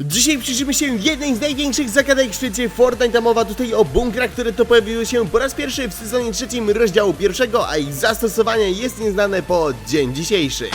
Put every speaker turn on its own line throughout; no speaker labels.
Dzisiaj przyjrzymy się jednej z największych zagadek w świecie Fortnite. Mowa tutaj o bunkrach, które to pojawiły się po raz pierwszy w sezonie trzecim rozdziału pierwszego, a ich zastosowanie jest nieznane po dzień dzisiejszy.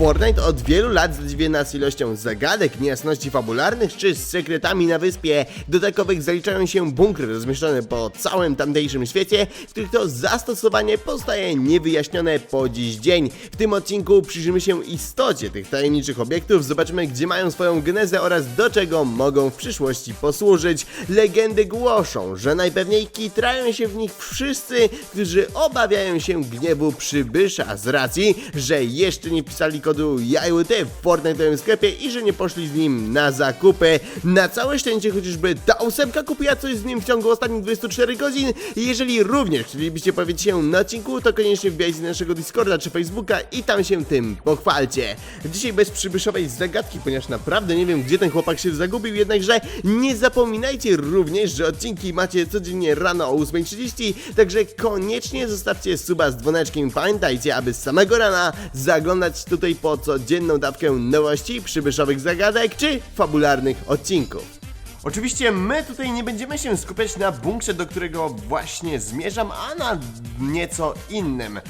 Fortnite od wielu lat zadziwia nas ilością zagadek, niejasności fabularnych czy z sekretami na wyspie. Do takowych zaliczają się bunkry rozmieszczone po całym tamtejszym świecie, w których to zastosowanie pozostaje niewyjaśnione po dziś dzień. W tym odcinku przyjrzymy się istocie tych tajemniczych obiektów, zobaczymy gdzie mają swoją genezę oraz do czego mogą w przyszłości posłużyć. Legendy głoszą, że najpewniej kitrają się w nich wszyscy, którzy obawiają się gniewu przybysza z racji, że jeszcze nie pisali kodu JAJUT w Fortnite'owym sklepie i że nie poszli z nim na zakupy. Na całe szczęście chociażby ta ósemka kupiła coś z nim w ciągu ostatnich 24 godzin jeżeli również chcielibyście powiedzieć się na odcinku, to koniecznie wbijajcie na naszego Discorda czy Facebooka i tam się tym pochwalcie. Dzisiaj bez przybyszowej zagadki, ponieważ naprawdę nie wiem gdzie ten chłopak się zagubił, jednakże nie zapominajcie również, że odcinki macie codziennie rano o 8.30, także koniecznie zostawcie suba z dzwoneczkiem. Pamiętajcie, aby z samego rana zaglądać tutaj po codzienną dawkę nowości, przybyszowych zagadek czy fabularnych odcinków. Oczywiście my tutaj nie będziemy się skupiać na bunkrze, do którego właśnie zmierzam, a na nieco innym.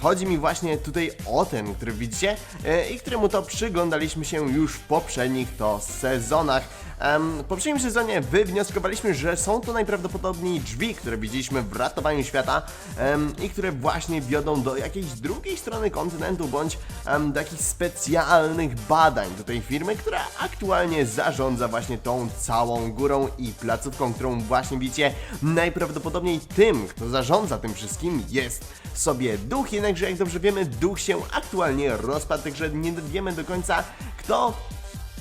Chodzi mi właśnie tutaj o ten, który widzicie e, i któremu to przyglądaliśmy się już w poprzednich to sezonach. W poprzednim sezonie wywnioskowaliśmy, że są to najprawdopodobniej drzwi, które widzieliśmy w ratowaniu świata i które właśnie wiodą do jakiejś drugiej strony kontynentu bądź do jakichś specjalnych badań do tej firmy, która aktualnie zarządza właśnie tą całą górą i placówką, którą właśnie widzicie. Najprawdopodobniej tym, kto zarządza tym wszystkim jest sobie duch, jednakże jak dobrze wiemy, duch się aktualnie rozpadł, także nie wiemy do końca kto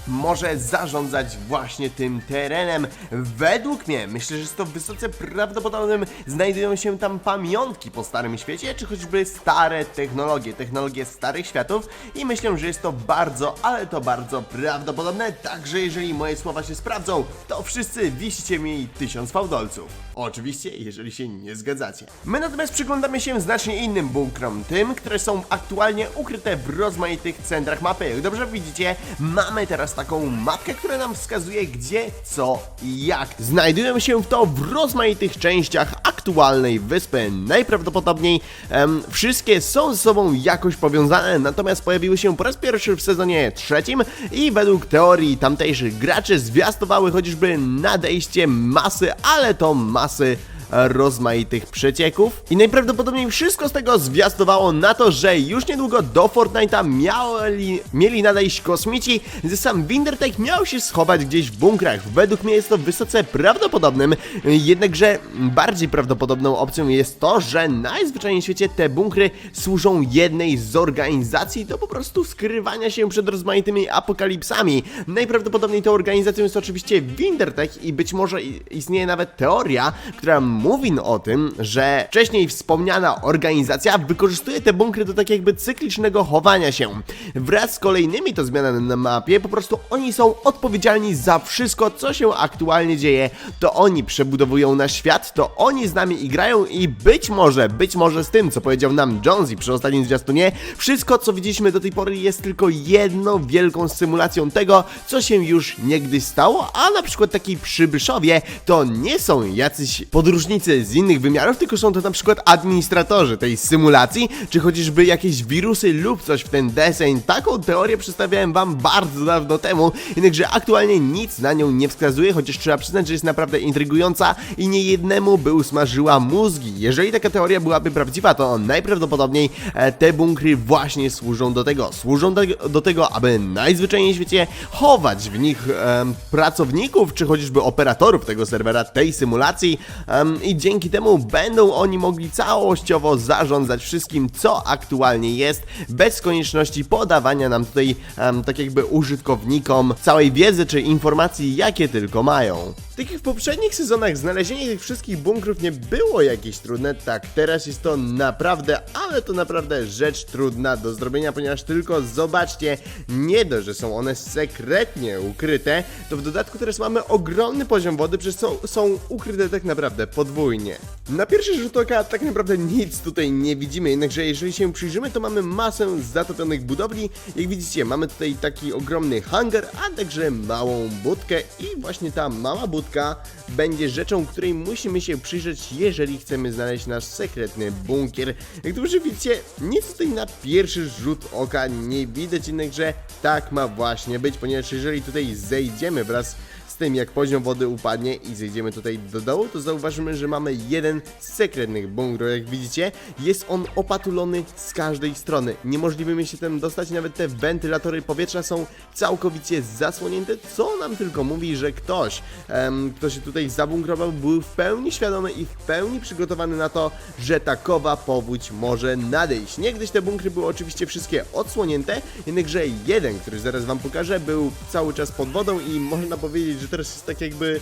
może zarządzać właśnie tym terenem. Według mnie, myślę, że jest to wysoce prawdopodobnym, znajdują się tam pamiątki po starym świecie, czy choćby stare technologie, technologie starych światów i myślę, że jest to bardzo, ale to bardzo prawdopodobne, także jeżeli moje słowa się sprawdzą, to wszyscy wisicie mi tysiąc fałdolców. Oczywiście, jeżeli się nie zgadzacie. My natomiast przyglądamy się znacznie innym bunkrom, tym, które są aktualnie ukryte w rozmaitych centrach mapy. Jak dobrze widzicie, mamy teraz taką mapkę, która nam wskazuje gdzie, co i jak. Znajdują się to w rozmaitych częściach aktualnej wyspy. Najprawdopodobniej em, wszystkie są ze sobą jakoś powiązane, natomiast pojawiły się po raz pierwszy w sezonie trzecim i według teorii tamtejszych graczy zwiastowały chociażby nadejście masy, ale to masy rozmaitych przecieków. I najprawdopodobniej wszystko z tego zwiastowało na to, że już niedługo do Fortnite'a mieli, mieli nadejść kosmici, że sam Wintertech miał się schować gdzieś w bunkrach. Według mnie jest to wysoce prawdopodobnym, jednakże bardziej prawdopodobną opcją jest to, że najzwyczajniej w świecie te bunkry służą jednej z organizacji do po prostu skrywania się przed rozmaitymi apokalipsami. Najprawdopodobniej tą organizacją jest oczywiście Wintertech i być może istnieje nawet teoria, która mówi o tym, że wcześniej wspomniana organizacja wykorzystuje te bunkry do tak jakby cyklicznego chowania się. Wraz z kolejnymi to zmianami na mapie, po prostu oni są odpowiedzialni za wszystko, co się aktualnie dzieje. To oni przebudowują nasz świat, to oni z nami igrają i być może, być może z tym, co powiedział nam Jonesy przy ostatnim zwiastunie, wszystko, co widzieliśmy do tej pory jest tylko jedną wielką symulacją tego, co się już niegdyś stało, a na przykład taki przybyszowie to nie są jacyś podróżnicy z innych wymiarów, tylko są to na przykład administratorzy tej symulacji, czy chociażby jakieś wirusy lub coś w ten deseń. Taką teorię przedstawiałem wam bardzo dawno temu, jednakże aktualnie nic na nią nie wskazuje, chociaż trzeba przyznać, że jest naprawdę intrygująca i nie jednemu by usmażyła mózgi. Jeżeli taka teoria byłaby prawdziwa, to najprawdopodobniej e, te bunkry właśnie służą do tego. Służą do, do tego, aby najzwyczajniej w świecie chować w nich em, pracowników, czy chociażby operatorów tego serwera, tej symulacji em, i dzięki temu będą oni mogli całościowo zarządzać wszystkim, co aktualnie jest, bez konieczności podawania nam tutaj em, tak jakby użytkownikom całej wiedzy czy informacji, jakie tylko mają. Tak jak w poprzednich sezonach znalezienie tych wszystkich bunkrów nie było jakieś trudne, tak teraz jest to naprawdę, ale to naprawdę rzecz trudna do zrobienia, ponieważ tylko zobaczcie, nie dość, że są one sekretnie ukryte, to w dodatku teraz mamy ogromny poziom wody, przez co są ukryte tak naprawdę pod podwójnie. Na pierwszy rzut oka tak naprawdę nic tutaj nie widzimy, jednakże jeżeli się przyjrzymy, to mamy masę zatopionych budowli. Jak widzicie, mamy tutaj taki ogromny hangar, a także małą budkę i właśnie ta mała budka będzie rzeczą, której musimy się przyjrzeć, jeżeli chcemy znaleźć nasz sekretny bunkier. Jak dobrze widzicie, nic tutaj na pierwszy rzut oka nie widać, jednakże tak ma właśnie być, ponieważ jeżeli tutaj zejdziemy wraz z tym jak poziom wody upadnie i zejdziemy tutaj do dołu, to zauważymy, że mamy jeden z sekretnych bunkrów. Jak widzicie, jest on opatulony z każdej strony. Niemożliwe mi się tam dostać, nawet te wentylatory powietrza są całkowicie zasłonięte, co nam tylko mówi, że ktoś, em, kto się tutaj zabunkrował, był w pełni świadomy i w pełni przygotowany na to, że takowa powódź może nadejść. Niegdyś te bunkry były oczywiście wszystkie odsłonięte, jednakże jeden, który zaraz wam pokażę, był cały czas pod wodą i można powiedzieć, że teraz jest tak jakby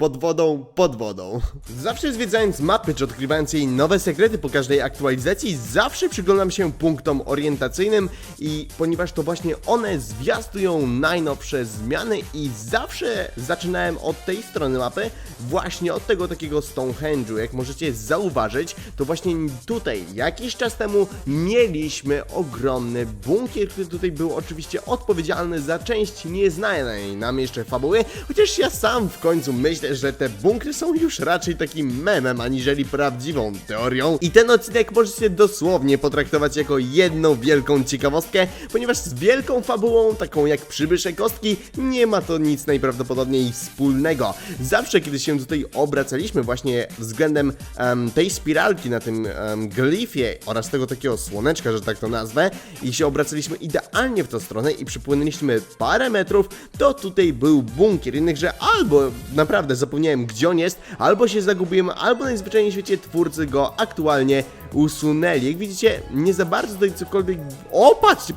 pod wodą, pod wodą. Zawsze zwiedzając mapy, czy odkrywając jej nowe sekrety po każdej aktualizacji, zawsze przyglądam się punktom orientacyjnym i ponieważ to właśnie one zwiastują najnowsze zmiany i zawsze zaczynałem od tej strony mapy, właśnie od tego takiego Stonehenge'u. Jak możecie zauważyć, to właśnie tutaj jakiś czas temu mieliśmy ogromny bunkier, który tutaj był oczywiście odpowiedzialny za część nieznanej nam jeszcze fabuły, chociaż ja sam w końcu myślę, że te bunkry są już raczej takim memem, aniżeli prawdziwą teorią. I ten odcinek możecie dosłownie potraktować jako jedną wielką ciekawostkę, ponieważ z wielką fabułą, taką jak przybysze kostki, nie ma to nic najprawdopodobniej wspólnego. Zawsze, kiedy się tutaj obracaliśmy właśnie względem em, tej spiralki na tym em, glifie oraz tego takiego słoneczka, że tak to nazwę, i się obracaliśmy idealnie w tą stronę i przypłynęliśmy parę metrów, to tutaj był bunkier. Jednakże albo naprawdę zapomniałem gdzie on jest, albo się zagubiłem, albo najzwyczajniej w świecie twórcy go aktualnie usunęli. Jak widzicie, nie za bardzo tutaj cokolwiek... O, patrzcie!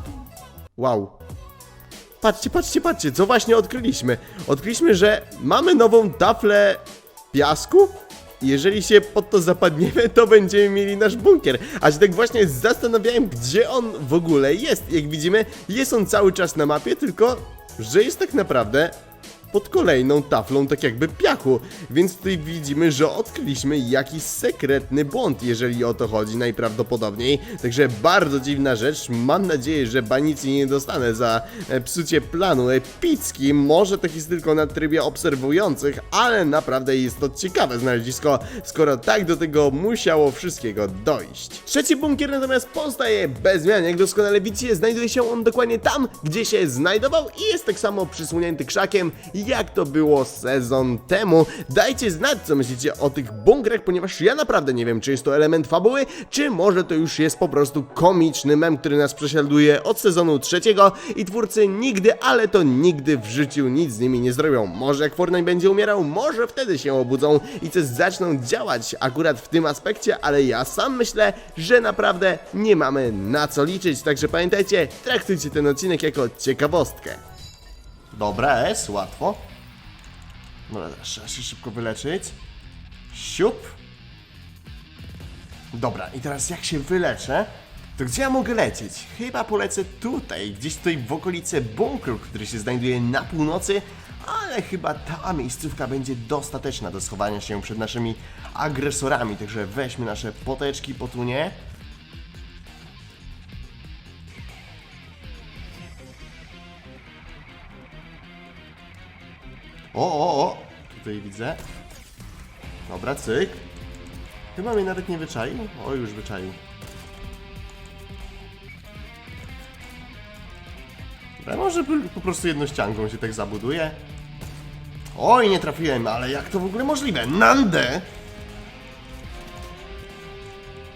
Wow. Patrzcie, patrzcie, patrzcie, co właśnie odkryliśmy. Odkryliśmy, że mamy nową taflę piasku. Jeżeli się pod to zapadniemy, to będziemy mieli nasz bunkier. A się tak właśnie zastanawiałem, gdzie on w ogóle jest. Jak widzimy, jest on cały czas na mapie, tylko że jest tak naprawdę pod kolejną taflą tak jakby piachu. Więc tutaj widzimy, że odkryliśmy jakiś sekretny błąd, jeżeli o to chodzi najprawdopodobniej. Także bardzo dziwna rzecz. Mam nadzieję, że banicji nie dostanę za e, psucie planu epickim. Może to jest tylko na trybie obserwujących, ale naprawdę jest to ciekawe znalezisko, skoro tak do tego musiało wszystkiego dojść. Trzeci bunkier natomiast pozostaje bez zmian. Jak doskonale widzicie, znajduje się on dokładnie tam, gdzie się znajdował i jest tak samo przysłonięty krzakiem, jak to było sezon temu. Dajcie znać, co myślicie o tych bunkrach, ponieważ ja naprawdę nie wiem, czy jest to element fabuły, czy może to już jest po prostu komiczny mem, który nas prześladuje od sezonu trzeciego i twórcy nigdy, ale to nigdy w życiu nic z nimi nie zrobią. Może jak Fortnite będzie umierał, może wtedy się obudzą i coś zaczną działać akurat w tym aspekcie, ale ja sam myślę, że naprawdę nie mamy na co liczyć, także pamiętajcie, traktujcie ten odcinek jako ciekawostkę. Dobra, jest, łatwo. Dobra, trzeba się szybko wyleczyć. Siup. Dobra, i teraz jak się wyleczę, to gdzie ja mogę lecieć? Chyba polecę tutaj, gdzieś tutaj w okolice bunkru, który się znajduje na północy, ale chyba ta miejscówka będzie dostateczna do schowania się przed naszymi agresorami, także weźmy nasze poteczki, potunie. O, o, o! Tutaj widzę. Dobra, cyk. Chyba mnie nawet nie wyczaił. O, już wyczaił. Dobra, może po- prostu jedną ścianką się tak zabuduje. Oj, nie trafiłem, ale jak to w ogóle możliwe? Nandę!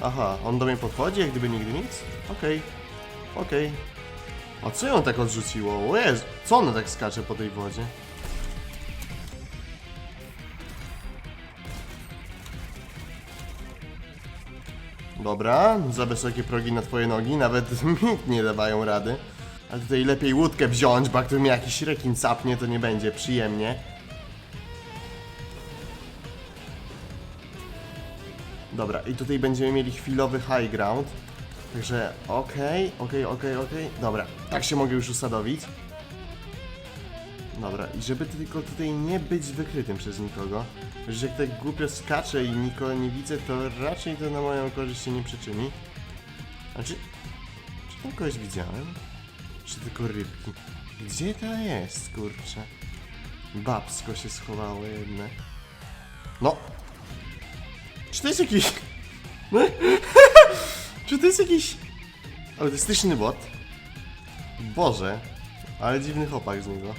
Aha, on do mnie podchodzi, jak gdyby nigdy nic? Okej, okej. A co ją tak odrzuciło? O Jezu, co ona tak skacze po tej wodzie? Dobra, za wysokie progi na twoje nogi, nawet mi nie dawają rady. Ale tutaj lepiej łódkę wziąć, bo jak tu jakiś rekin capnie, to nie będzie przyjemnie. Dobra, i tutaj będziemy mieli chwilowy high ground. Także okej, okej, okej, okej. Dobra, tak się mogę już usadowić. Dobra, i żeby tylko tutaj nie być wykrytym przez nikogo. Że jak tak głupio skaczę i nikogo nie widzę, to raczej to na moją korzyść się nie przyczyni. A czy... Czy tam kogoś widziałem? Czy tylko rybki? Gdzie to jest, kurczę? Babsko się schowało jedne. No! Czy to jest jakiś... Czy to jest jakiś... Autystyczny bot? Boże, ale dziwny chłopak z niego.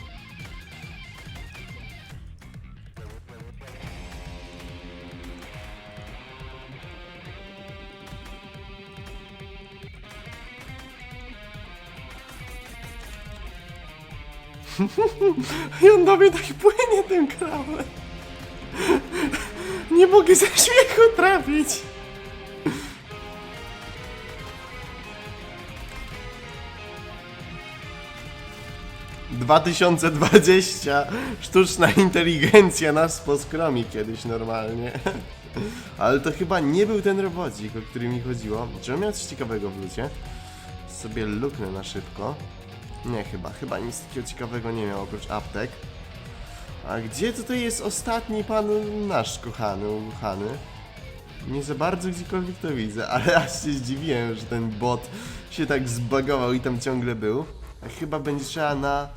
I on do mnie tak płynie tym krałem. Nie mogę ze śmiechu trafić. Dwa tysiące dwadzieścia sztuczna inteligencja nas poskromi kiedyś normalnie. Ale to chyba nie był ten robocik, o który mi chodziło. Czy on miał coś ciekawego w lucie? Sobie luknę na szybko. Nie chyba, chyba nic takiego ciekawego nie miał oprócz aptek. A gdzie tutaj jest ostatni pan nasz kochany, ukochany? Nie za bardzo gdziekolwiek to widzę, ale aż się zdziwiłem, że ten bot się tak zbagował i tam ciągle był. A chyba będzie trzeba na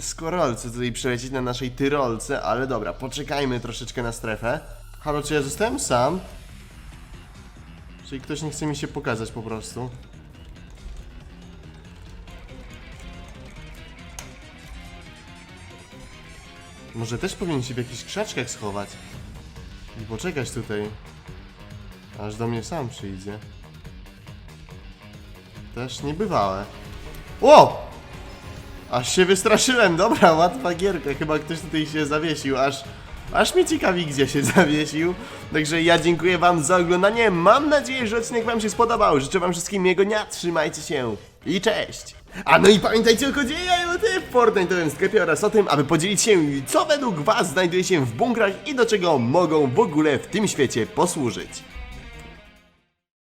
skorolce tutaj przelecieć na naszej tyrolce, ale dobra, poczekajmy troszeczkę na strefę. Halo, czy ja zostałem sam? Czyli ktoś nie chce mi się pokazać po prostu. Może też powinien się w jakichś krzaczkach schować. I poczekać tutaj. Aż do mnie sam przyjdzie. Też niebywałe. O! Aż się wystraszyłem, dobra, łatwa gierka. Chyba ktoś tutaj się zawiesił, aż... Aż mnie ciekawi, gdzie się zawiesił. Także ja dziękuję wam za oglądanie. Mam nadzieję, że odcinek wam się spodobał. Życzę wam wszystkim miłego dnia. Trzymajcie się i cześć! A no i pamiętajcie o kodzie JAJOTY w Fortnite'owym sklepie oraz o tym, aby podzielić się, co według was znajduje się w bunkrach i do czego mogą w ogóle w tym świecie posłużyć.